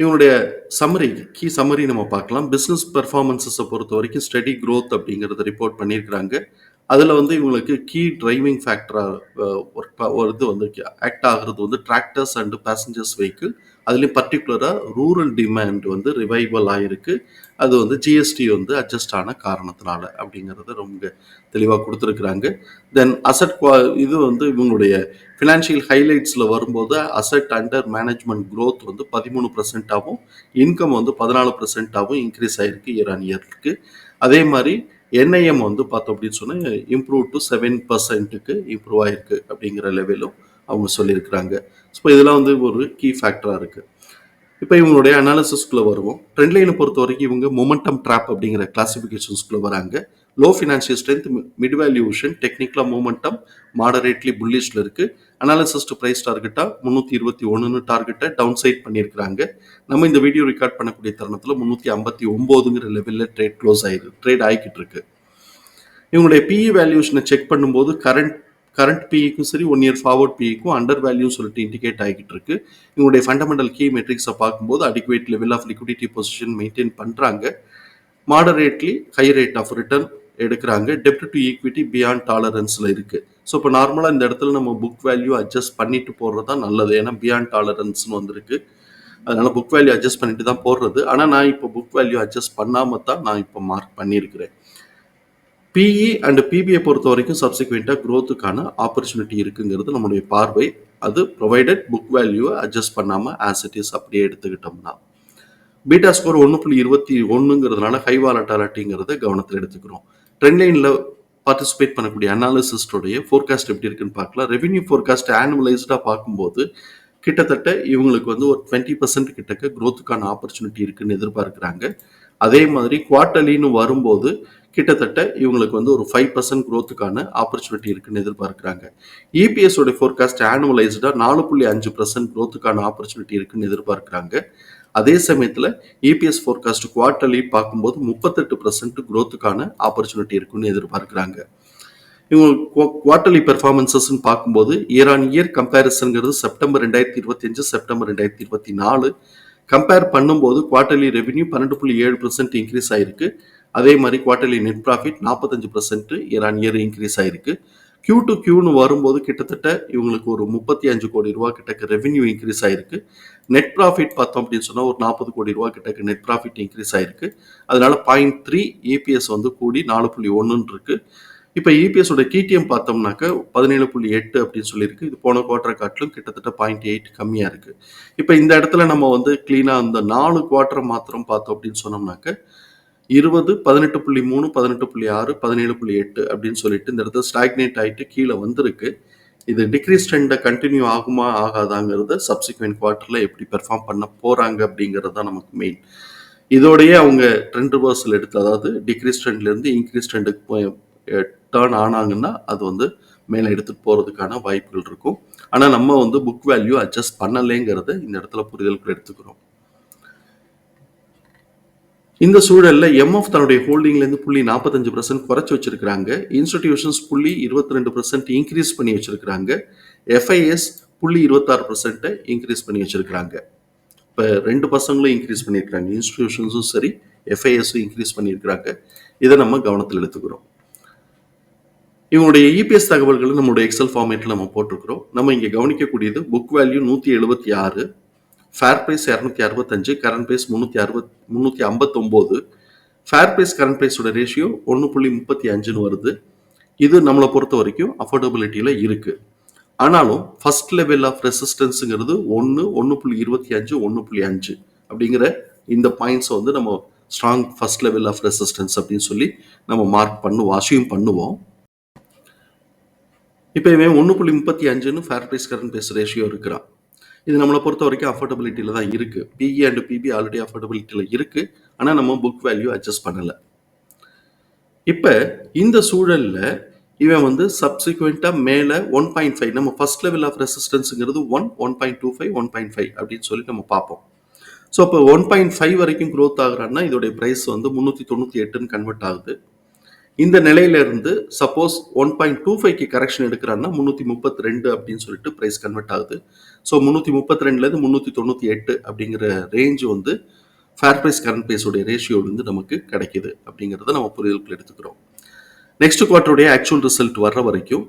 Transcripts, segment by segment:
இவங்களுடைய summary key summary நம்ம பார்க்கலாம். பிஸ்னஸ் பெர்ஃபார்மன்ஸஸை பொறுத்த வரைக்கும் ஸ்டடி க்ரோத் அப்படிங்கிறத ரிப்போர்ட் பண்ணியிருக்கிறாங்க. அதில் வந்து இவங்களுக்கு கீ டிரைவிங் ஃபேக்டராக ஒர்க் இது வந்து ஆக்ட் ஆகுறது வந்து டிராக்டர்ஸ் அண்ட் பேசஞ்சர்ஸ் வெஹிக்கிள் அதுலேயும் பர்டிகுலராக ரூரல் டிமாண்ட் வந்து ரிவைவல் ஆகிருக்கு அது வந்து ஜிஎஸ்டி வந்து அட்ஜஸ்ட் ஆன காரணத்தினால அப்படிங்கிறத ரொம்ப தெளிவாக கொடுத்துருக்குறாங்க. தென் அசட் இது வந்து இவங்களுடைய ஃபினான்ஷியல் ஹைலைட்ஸில் வரும்போது அசட் அண்டர் மேனேஜ்மெண்ட் க்ரோத் வந்து பதிமூணு பர்சன்ட்டாகவும் இன்கம் வந்து பதினாலு பர்சன்ட்டாகவும் இன்க்ரீஸ் ஆகிருக்கு இயர் ஆன் இயருக்கு அதே மாதிரி என்ஐஎம் வந்து பார்த்தோம் அப்படின்னு சொன்னால் இம்ப்ரூவ் டு செவன் பர்சன்ட்டுக்கு இம்ப்ரூவ் ஆகிருக்கு அப்படிங்கிற லெவலும் அவங்க சொல்லியிருக்கிறாங்க. ஸோ இதெல்லாம் வந்து ஒரு கீ ஃபேக்டராக இருக்குது இப்போ இவங்களுடைய அனாலிசிஸ்குள்ளே வருவோம். ட்ரெண்ட் லைனை பொறுத்த வரைக்கும் இவங்க மொமெண்டம் ட்ராப் அப்படிங்கிற கிளாசிஃபிகேஷன்ஸ்குள்ளே வராங்க. Low financial strength mid valuation டெக்னிக்கலாக மூமெண்டம் மாடரேட்லி புல்லிஷில் இருக்குது அனாலிசிஸ் டு ப்ரைஸ் டார்கெட்டாக முந்நூற்றி இருபத்தி ஒன்றுன்னு டார்கெட்டை டவுன் சைட் பண்ணியிருக்கிறாங்க. நம்ம இந்த வீடியோ ரெக்கார்ட் பண்ணக்கூடிய தருணத்தில் முந்நூற்றி ஐம்பத்தி ஒம்போதுங்கிற லெவலில் ட்ரேட் க்ளோஸ் ஆயிருக்கு ட்ரேட் ஆகிக்கிட்டு இருக்கு. இவங்களுடைய பிஇ வேல்யூஷனை செக் பண்ணும்போது கரண்ட் கரண்ட் பிஇக்கும் சரி ஒன் இயர் ஃபார்வர்ட் பிஇக்கும் அண்டர் வேல்யூ சொல்லிட்டு இண்டிகேட் ஆகிட்டு இருக்கு. இவங்களுடைய ஃபண்டமெண்டல் கீ மெட்ரிக்ஸை பார்க்கும்போது adequate level of liquidity position maintain பண்ணுறாங்க moderately high rate of return எடுக்கிறாங்க. டெப்ட் டு ஈக்விட்டி பியாண்ட் டாலரன்ஸில் இருக்குது ஸோ இப்போ நார்மலாக இந்த இடத்துல நம்ம புக் வேல்யூ அட்ஜஸ்ட் பண்ணிட்டு போடுறது தான் நல்லது. ஏன்னா பியாண்ட் டாலரன்ஸ்னு வந்திருக்கு. அதனால புக் வேல்யூ அட்ஜஸ்ட் பண்ணிட்டு தான் போடுறது ஆனால் நான் இப்போ புக் வேல்யூ அட்ஜஸ்ட் பண்ணாமல் தான் நான் இப்போ மார்க் பண்ணியிருக்கிறேன். பிஇ அண்ட் பிபிஐ பொறுத்த வரைக்கும் சப்சிக்வெண்ட்டாக க்ரோத்துக்கான ஆப்பர்ச்சுனிட்டி இருக்குங்கிறது நம்மளுடைய பார்வை. அது ப்ரொவைடட் புக் வேல்யூவை அட்ஜஸ்ட் பண்ணாமல் ஆஸ் இட் இஸ் அப்படியே எடுத்துக்கிட்டோம்னா. பீட்டா ஸ்கோர் ஒன்று புள்ளி இருபத்தி ஒன்றுங்கிறதுனால ஹை வாலட்டாலிட்டிங்கிறத கவனத்தில் எடுத்துக்கிறோம். ட்ரெண்ட் லைனில் பார்ட்டிசிபேட் பண்ணக்கூடிய அனாலிசிஸ்டோடைய ஃபோர்காஸ்ட் எப்படி இருக்குன்னு பார்க்கலாம். ரெவென்யூ ஃபோர்காஸ்ட் ஆனுவலைஸ்டாக பார்க்கும்போது கிட்டத்தட்ட இவங்களுக்கு வந்து ஒரு டுவெண்ட்டி பர்சன்ட் கிட்டக்க க்ரோத்துக்கான ஆப்பர்ச்சுனிட்டி இருக்குன்னு எதிர்பார்க்குறாங்க. அதே மாதிரி குவார்ட்டர்லின்னு வரும்போது கிட்டத்தட்ட இவங்களுக்கு வந்து ஒரு ஃபைவ் பர்சன்ட் க்ரோத்துக்கான ஆப்பர்ச்சுனிட்டி இருக்குன்னு எதிர்பார்க்குறாங்க. இபிஎஸ் உடைய ஃபோர்காஸ்ட் ஆனுவலைஸ்டாக நாலு புள்ளி அஞ்சு பர்சன்ட் க்ரோத்துக்கான ஆப்பர்ச்சுனிட்டி இருக்குன்னு எதிர்பார்க்குறாங்க. அதே சமயத்தில் இபிஎஸ் ஃபோர்காஸ்ட் குவார்ட்டர்லி பார்க்கும்போது முப்பத்தெட்டு பர்சன்ட் க்ரோத்துக்கான ஆப்பர்ச்சுனிட்டி இருக்குன்னு எதிர்பார்க்குறாங்க. இவங்க குவார்ட்டர்லி பெர்ஃபார்மன்சஸ்ன்னு பார்க்கும்போது இயர் ஆன் இயர் கம்பேரிசன்ங்கிறது செப்டம்பர் ரெண்டாயிரத்தி இருபத்தி அஞ்சு செப்டம்பர் ரெண்டாயிரத்தி இருபத்தி நாலு. கம்பேர் பண்ணும்போது குவார்ட்டர்லி ரெவென்யூ பன்னெண்டு புள்ளி ஏழு பர்சன்ட் இன்க்ரீஸ் ஆயிருக்கு. அதே மாதிரி குவார்டர்லி நெட் ப்ராஃபிட் நாற்பத்தஞ்சு percent year on year increase ஆயிருக்கு கியூ டு கியூன்னு வரும்போது கிட்டத்தட்ட இவங்களுக்கு ஒரு முப்பத்தி அஞ்சு கோடி ரூபா கிட்டக்கு ரெவென்யூ இன்க்ரீஸ் ஆயிருக்கு. நெட் ப்ராஃபிட் பார்த்தோம் அப்படின்னு சொன்னால் ஒரு நாற்பது கோடி ரூபா கிட்டக்கு நெட் ப்ராஃபிட் இன்க்ரீஸ் ஆயிருக்கு. அதனால பாயிண்ட் த்ரீ ஏபிஎஸ் வந்து கூடி நாலு புள்ளி ஒன்றுன்னு இருக்கு இப்போ இபிஎஸோட கிடிஎம் பார்த்தோம்னாக்க பதினேழு புள்ளி எட்டு அப்படின்னு சொல்லியிருக்கு இது போன குவார்டர் காட்டிலும் கிட்டத்தட்ட பாயிண்ட் எயிட் கம்மியாக இருக்குது இப்போ இந்த இடத்துல நம்ம வந்து க்ளீனாக அந்த நாலு குவார்டர் மாத்திரம் பார்த்தோம் அப்படின்னு சொன்னோம்னாக்க இருபது பதினெட்டு புள்ளி மூணு பதினெட்டு புள்ளி ஆறு பதினேழு புள்ளி எட்டு அப்படின்னு சொல்லிட்டு இந்த இடத்துல ஸ்டாக்னேட் ஆகிட்டு கீழே வந்திருக்கு. இது டிக்ரீஸ் ட்ரெண்டை கண்டினியூ ஆகுமா ஆகாதாங்கிறத சப்சிக்வெண்ட் குவார்ட்டரில் எப்படி பெர்ஃபார்ம் பண்ண போகிறாங்க அப்படிங்கிறது தான் நமக்கு மெயின் இதோடையே அவங்க ட்ரெண்ட் ரிவர்சல் எடுத்து அதாவது டிக்ரீஸ் ட்ரெண்ட்லேருந்து இன்க்ரீஸ் ட்ரெண்டுக்கு டேர்ன் ஆனாங்கன்னா அது வந்து மேலே எடுத்துகிட்டு போகிறதுக்கான வாய்ப்புகள் இருக்கும். ஆனால் நம்ம வந்து புக் வேல்யூ அட்ஜஸ்ட் பண்ணலைங்கிறத இந்த இடத்துல புரிதலுக்குள்ள எடுத்துக்கிறோம். இந்த சூழலில் எம்எஃப் தன்னுடைய ஹோல்டிங்லேருந்து புள்ளி நாற்பத்தஞ்சு பர்சன்ட் குறைச்சி வச்சிருக்கிறாங்க. இன்ஸ்டிடியூஷன்ஸ் புள்ளி இருபத்தி ரெண்டு பர்சன்ட் இன்க்ரீஸ் பண்ணி வச்சிருக்கிறாங்க. எஃப்ஐஎஸ் புள்ளி இருபத்தாறு பர்சன்ட்டை இன்க்ரீஸ் பண்ணி வச்சிருக்கிறாங்க. இப்போ ரெண்டு பசங்களும் இன்க்ரீஸ் பண்ணியிருக்கிறாங்க. இன்ஸ்டிடியூஷன்ஸும் சரி எஃப்ஐஎஸும் இன்க்ரீஸ் பண்ணியிருக்கிறாங்க. இதை நம்ம கவனத்தில் எடுத்துக்கிறோம். இவங்களுடைய இபிஎஸ் தகவல்களை நம்மளுடைய எக்ஸல் ஃபார்மேட்டில் நம்ம போட்டிருக்கிறோம். நம்ம இங்கே கவனிக்கக்கூடியது புக் வேல்யூ நூற்றி எழுபத்தி ஆறு ஃபேர் ப்ரைஸ் இரநூத்தி அறுபத்தஞ்சு கரண்ட் ப்ரைஸ் முந்நூற்றி அறுபத் முந்நூற்றி ஐம்பத்தொம்போது. ஃபேர் ப்ரைஸ் கரண்ட் ப்ரைஸோட ரேஷியோ ஒன்று புள்ளி முப்பத்தி அஞ்சுன்னு வருது. இது நம்மளை பொறுத்த வரைக்கும் அஃபோர்டபிலிட்டியில் இருக்குது ஆனாலும் ஃபர்ஸ்ட் லெவல் ஆஃப் ரெசிஸ்டன்ஸுங்கிறது ஒன்று ஒன்று புள்ளி இருபத்தி அஞ்சு ஒன்று புள்ளி அஞ்சு அப்படிங்கிற இந்த பாயிண்ட்ஸை வந்து நம்ம strong first level of resistance அப்படின்னு சொல்லி நம்ம மார்க் பண்ணுவோம் அசியூம் பண்ணுவோம். இப்போ இவன் ஒன்று புள்ளி முப்பத்தி அஞ்சுன்னு fair price current price ratio இருக்கிறான். இது நம்மளை பொறுத்த வரைக்கும் அஃபோர்டபிலிட்டியில் தான் இருக்குது பிஇ அண்ட் பிபி ஆல்ரெடி அஃபோர்டபிலிட்டியில் இருக்குது ஆனால் நம்ம புக் வேல்யூ அட்ஜஸ்ட் பண்ணலை. இப்போ இந்த சூழலில் இவன் வந்து சப்சிக்வெண்ட்டாக மேலே ஒன் பாயிண்ட் ஃபைவ் நம்ம first level of ரெசிஸ்டன்ஸுங்கிறது one one point two five one point five அப்படின்னு சொல்லி நம்ம பார்ப்போம். ஸோ இப்போ ஒன் பாயிண்ட் ஃபைவ் வரைக்கும் க்ரோத் ஆகுறான்னா இதோடைய ப்ரைஸ் வந்து முந்நூற்றி தொண்ணூற்றி எட்டுன்னு கன்வெர்ட் ஆகுது. இந்த நிலையிலிருந்து சப்போஸ் ஒன் பாயிண்ட் டூ ஃபைவ்க்கு கரெக்ஷன் எடுக்கிறான்னா முந்நூற்றி முப்பத்தி ரெண்டு அப்படின்னு சொல்லிட்டு ப்ரைஸ் கன்வெர்ட் ஆகுது. ஸோ முந்நூற்றி முப்பத்தி ரெண்டுலேருந்து முந்நூற்றி தொண்ணூற்றி எட்டு அப்படிங்கிற ரேஞ்சு வந்து ஃபேர் ப்ரைஸ் கரண்ட் ப்ரைஸோடைய ரேஷியோலேருந்து நமக்கு கிடைக்கிது அப்படிங்கிறத நம்ம புரிதலுக்குள் எடுத்துக்கிறோம். நெக்ஸ்ட் குவார்ட்டருடைய ஆக்சுவல் ரிசல்ட் வர்ற வரைக்கும்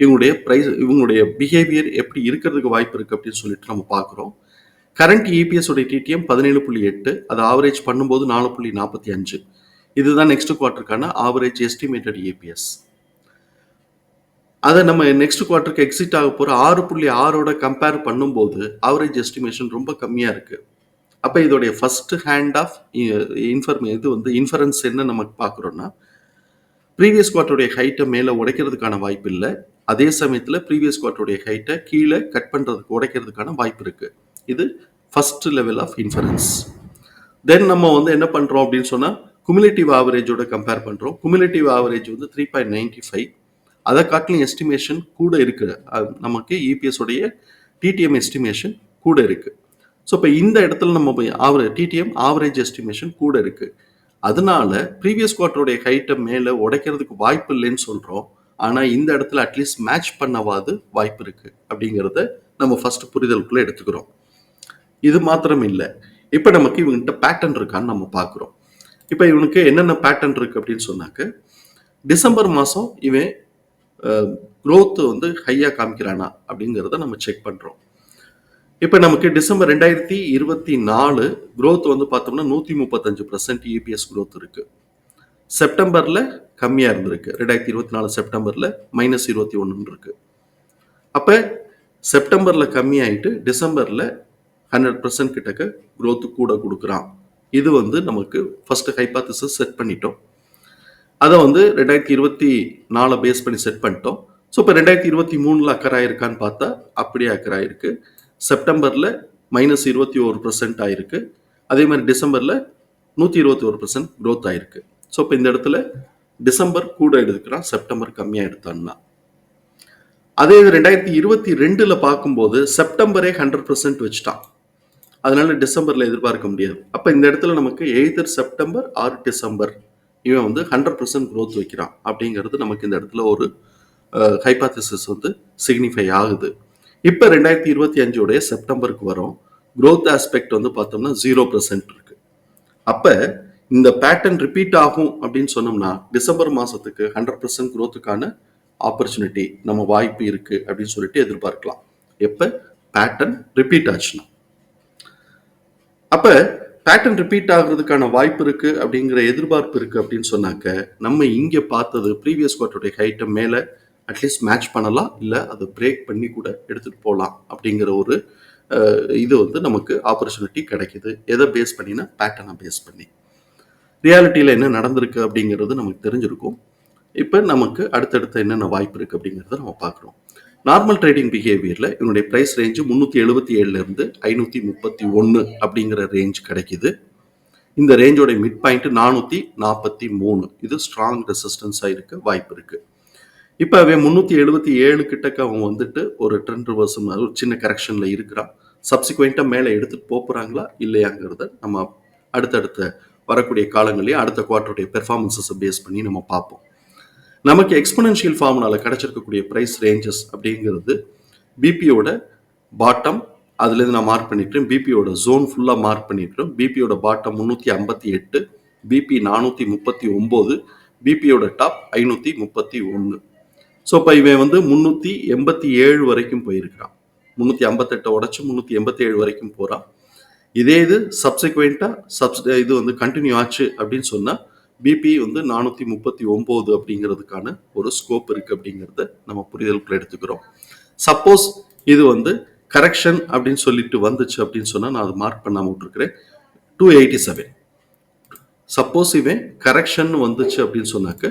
இவங்களுடைய ப்ரைஸ் இவங்களுடைய பிஹேவியர் எப்படி இருக்கிறதுக்கு வாய்ப்பு இருக்குது அப்படின்னு சொல்லிட்டு நம்ம பார்க்குறோம். கரண்ட் இபிஎஸ் உடைய டிடிஎம் பதினேழு புள்ளி எட்டு அதை ஆவரேஜ் பண்ணும்போது நாலு புள்ளி நாற்பத்தி அஞ்சு. இதுதான் நெக்ஸ்ட் குவார்ட்டருக்கான ஆவரேஜ் எஸ்டிமேட்டட் ஏபிஎஸ் அதை நம்ம நெக்ஸ்ட் குவார்ட்டருக்கு எக்ஸிட் ஆக போகிற ஆறு புள்ளி ஆறோட கம்பேர் பண்ணும்போது ஆவரேஜ் எஸ்டிமேஷன் ரொம்ப கம்மியாக இருக்குது அப்போ இதோடைய ஃபர்ஸ்ட் ஹேண்ட் ஆஃப் இன்ஃபர்மே இது வந்து இன்ஃபரன்ஸ் என்ன நம்ம பார்க்குறோன்னா ப்ரீவியஸ் குவார்ட்டருடைய ஹைட்டை மேலே உடைக்கிறதுக்கான வாய்ப்பு இல்லை. அதே சமயத்தில் ப்ரீவியஸ் குவார்ட்டருடைய ஹைட்டை கீழே கட் பண்ணுறதுக்கு உடைக்கிறதுக்கான வாய்ப்பு இருக்குது இது first level of inference then நம்ம வந்து என்ன பண்ணுறோம் அப்படின்னு சொன்னால் குமுலேட்டிவ் ஆவரேஜோட கம்பேர் பண்ணுறோம் குமுலேட்டிவ் ஆவரேஜ் வந்து த்ரீ பாயிண்ட் நைன்டி ஃபைவ் அதை காட்டிலும் எஸ்டிமேஷன் கூட இருக்குது. நமக்கு இபிஎஸோடைய டிடிஎம் எஸ்டிமேஷன் கூட இருக்குது ஸோ இப்போ இந்த இடத்துல நம்ம ஆவர ஆவரேஜ் டிடிஎம் ஆவரேஜ் எஸ்டிமேஷன் கூட இருக்குது அதனால ப்ரீவியஸ் குவார்ட்டருடைய ஹைட்டை மேலே உடைக்கிறதுக்கு வாய்ப்பு இல்லைன்னு சொல்கிறோம் ஆனால் இந்த இடத்துல அட்லீஸ்ட் மேட்ச் பண்ணவாது வாய்ப்பு இருக்குது அப்படிங்கிறத நம்ம ஃபஸ்ட்டு புரிதலுக்குள்ளே எடுத்துக்கிறோம். இது மாத்திரம் இல்லை. இப்போ நமக்கு இவங்ககிட்ட பேட்டர்ன் இருக்கான்னு நம்ம பார்க்குறோம். இப்போ இவனுக்கு என்னென்ன பேட்டர்ன் இருக்கு அப்படின்னு சொன்னாக்க டிசம்பர் மாதம் இவன் க்ரோத்து வந்து ஹையாக காமிக்கிறானா அப்படிங்கிறத நம்ம செக் பண்ணுறோம் இப்போ நமக்கு டிசம்பர் ரெண்டாயிரத்தி இருபத்தி நாலு க்ரோத் வந்து பார்த்தோம்னா நூற்றி முப்பத்தஞ்சு பர்சன்ட் இபிஎஸ் க்ரோத் இருக்கு. செப்டம்பரில் கம்மியாக இருந்திருக்கு. ரெண்டாயிரத்தி இருபத்தி நாலு செப்டம்பரில் மைனஸ் இருபத்தி ஒன்றுன்னு இருக்கு. அப்போ செப்டம்பரில் கம்மியாயிட்டு டிசம்பரில் ஹண்ட்ரட் பர்சன்ட் கிட்டக்க க்ரோத்து கூட கொடுக்குறான். இது வந்து நமக்கு ஃபர்ஸ்ட் ஹைபாத்திசஸ் செட் பண்ணிட்டோம். அதை வந்து ரெண்டாயிரத்தி இருபத்தி நாலை பேஸ் பண்ணி செட் பண்ணிட்டோம். ஸோ இப்போ ரெண்டாயிரத்தி இருபத்தி மூணில் அக்கறாயிருக்கான்னு பார்த்தா அப்படியே அக்கறாயிருக்கு செப்டம்பரில் மைனஸ் இருபத்தி ஒரு பர்சன்ட் ஆயிருக்கு. அதே மாதிரி டிசம்பரில் நூற்றி இருபத்தி ஒரு பர்சன்ட் க்ரோத் ஆயிருக்கு. ஸோ இப்போ இந்த இடத்துல டிசம்பர் கூட எடுத்துக்கிறான் செப்டம்பர் கம்மியாக எடுத்தான்னா அதே இது ரெண்டாயிரத்தி இருபத்தி ரெண்டில் பார்க்கும்போது செப்டம்பரே ஹண்ட்ரட் பர்சன்ட் வச்சுட்டான். அதனால டிசம்பரில் எதிர்பார்க்க முடியாது. அப்போ இந்த இடத்துல நமக்கு எய்தர் செப்டம்பர் ஆர் டிசம்பர் இவன் வந்து ஹண்ட்ரட் பர்சன்ட் க்ரோத் வைக்கிறான். அப்படிங்கிறது நமக்கு இந்த இடத்துல ஒரு ஹைபாத்திசிஸ் வந்து சிக்னிஃபை ஆகுது. இப்போ ரெண்டாயிரத்தி இருபத்தி அஞ்சோடைய செப்டம்பருக்கு வரும். க்ரோத் ஆஸ்பெக்ட் வந்து பார்த்தோம்னா ஜீரோ பர்சன்ட் இருக்கு. அப்போ இந்த பேட்டர்ன் ரிப்பீட் ஆகும் அப்படின்னு சொன்னோம்னா டிசம்பர் மாதத்துக்கு ஹண்ட்ரட் பர்சன்ட் க்ரோத்துக்கான ஆப்பர்ச்சுனிட்டி நம்ம வாய்ப்பு இருக்குது அப்படின்னு சொல்லிட்டு எதிர்பார்க்கலாம். எப்போ? பேட்டர்ன் ரிப்பீட் ஆச்சுன்னா. அப்ப பேட்டர்ன் ரிப்பீட் ஆகுறதுக்கான வாய்ப்பு இருக்கு அப்படிங்கிற எதிர்பார்ப்பு இருக்கு அப்படின்னு சொன்னாக்க நம்ம இங்க பார்த்தது ப்ரீவியஸ் குவார்டருடைய ஹைட்டை மேல அட்லீஸ்ட் மேட்ச் பண்ணலாம் இல்லை அதை பிரேக் பண்ணி கூட எடுத்துட்டு போகலாம் அப்படிங்கிற ஒரு இது வந்து நமக்கு ஆப்பர்ச்சுனிட்டி கிடைக்குது. எதை பேஸ் பண்ணினா பேட்டர்னை பேஸ் பண்ணி. ரியாலிட்டியில் என்ன நடந்திருக்கு அப்படிங்கிறது நமக்கு தெரிஞ்சிருக்கும். இப்போ நமக்கு அடுத்தடுத்த என்னென்ன வாய்ப்பு இருக்குது அப்படிங்கிறத நம்ம பார்க்குறோம். நார்மல் ட்ரேடிங் பிஹேவியரில் இவனுடைய ப்ரைஸ் ரேஞ்சு முந்நூற்றி எழுபத்தி ஏழுலேருந்து ஐநூற்றி முப்பத்தி ஒன்று அப்படிங்கிற ரேஞ்ச் கிடைக்குது. இந்த ரேஞ்சோட மிட் பாயிண்ட் நானூற்றி நாற்பத்தி மூணு. இது ஸ்ட்ராங் ரெசிஸ்டன்ஸாக இருக்க வாய்ப்பு இருக்குது இப்போ அவன் முந்நூற்றி எழுபத்தி ஏழு கிட்டக்க அவன் வந்துட்டு ஒரு ட்ரெண்ட் ரிவர்ஸ் ஒரு சின்ன கரெக்ஷனில் இருக்கிறான். சப்சிக்வெண்ட்டாக மேலே எடுத்துகிட்டு போகிறாங்களா இல்லையாங்கிறத நம்ம அடுத்தடுத்த வரக்கூடிய காலங்களையும் அடுத்த குவார்ட்டருடைய பெர்ஃபார்மன்ஸஸை பேஸ் பண்ணி நம்ம பார்ப்போம். நமக்கு எக்ஸ்பனன்ஷியல் ஃபார்முலாவில் கிடைச்சிருக்கக்கூடிய ப்ரைஸ் ரேஞ்சஸ் அப்படிங்கிறது பிபியோட பாட்டம் அதுலேருந்து நான் மார்க் பண்ணிட்டேன். பிபியோட ஜோன் ஃபுல்லாக மார்க் பண்ணிட்டோம். பிபியோட பாட்டம் முந்நூற்றி ஐம்பத்தி எட்டு பிபி நானூற்றி முப்பத்தி ஒம்பது பிபியோட டாப் ஐநூற்றி முப்பத்தி ஒன்று. ஸோ இப்போ இவன் வந்து முந்நூற்றி எண்பத்தி ஏழு வரைக்கும் போயிருக்கிறான். முந்நூற்றி ஐம்பத்தெட்டை உடச்சி முந்நூற்றி எண்பத்தி ஏழு வரைக்கும் போகிறான் இதே இது சப்சிக்வெண்ட்டாக சப்ஸ் இது வந்து கண்டினியூ ஆச்சு அப்படின்னு சொன்னால் பிபி வந்து நானூற்றி முப்பத்தி ஒம்பது அப்படிங்கிறதுக்கான ஒரு ஸ்கோப் இருக்குது அப்படிங்கிறத நம்ம புரிதலுக்குள்ள எடுத்துக்கிறோம். சப்போஸ் இது வந்து கரெக்ஷன் அப்படின்னு சொல்லிட்டு வந்துச்சு அப்படின்னு சொன்னால் நான் அது மார்க் பண்ணாமல் விட்டுருக்கிறேன். டூ எயிட்டி செவன் சப்போஸ் இவன் கரெக்ஷன் வந்துச்சு அப்படின்னு சொன்னாக்க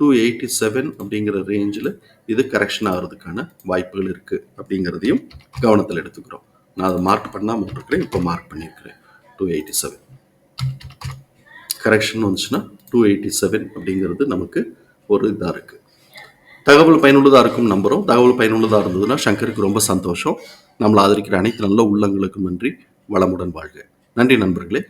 டூ எயிட்டி செவன் அப்படிங்கிற ரேஞ்சில் இது கரெக்ஷன் ஆகிறதுக்கான வாய்ப்புகள் இருக்குது அப்படிங்கிறதையும் கவனத்தில் எடுத்துக்கிறோம். நான் அதை மார்க் பண்ணாமல் விட்டுருக்கிறேன் இப்போ மார்க் பண்ணியிருக்கிறேன் டூ எயிட்டி செவன் கரெக்ஷன் வந்துச்சுன்னா டூ எயிட்டி செவன் அப்படிங்கிறது நமக்கு ஒரு இதாக இருக்குது தகவல் பயனுள்ளதாக இருக்கும் நம்புகிறோம் தகவல் பயனுள்ளதாக இருந்ததுன்னா சங்கருக்கு ரொம்ப சந்தோஷம். நம்மளை ஆதரிக்கிற அனைத்து நல்ல உள்ளங்களுக்கும் நன்றி. வளமுடன் வாழ்க. நன்றி நண்பர்களே.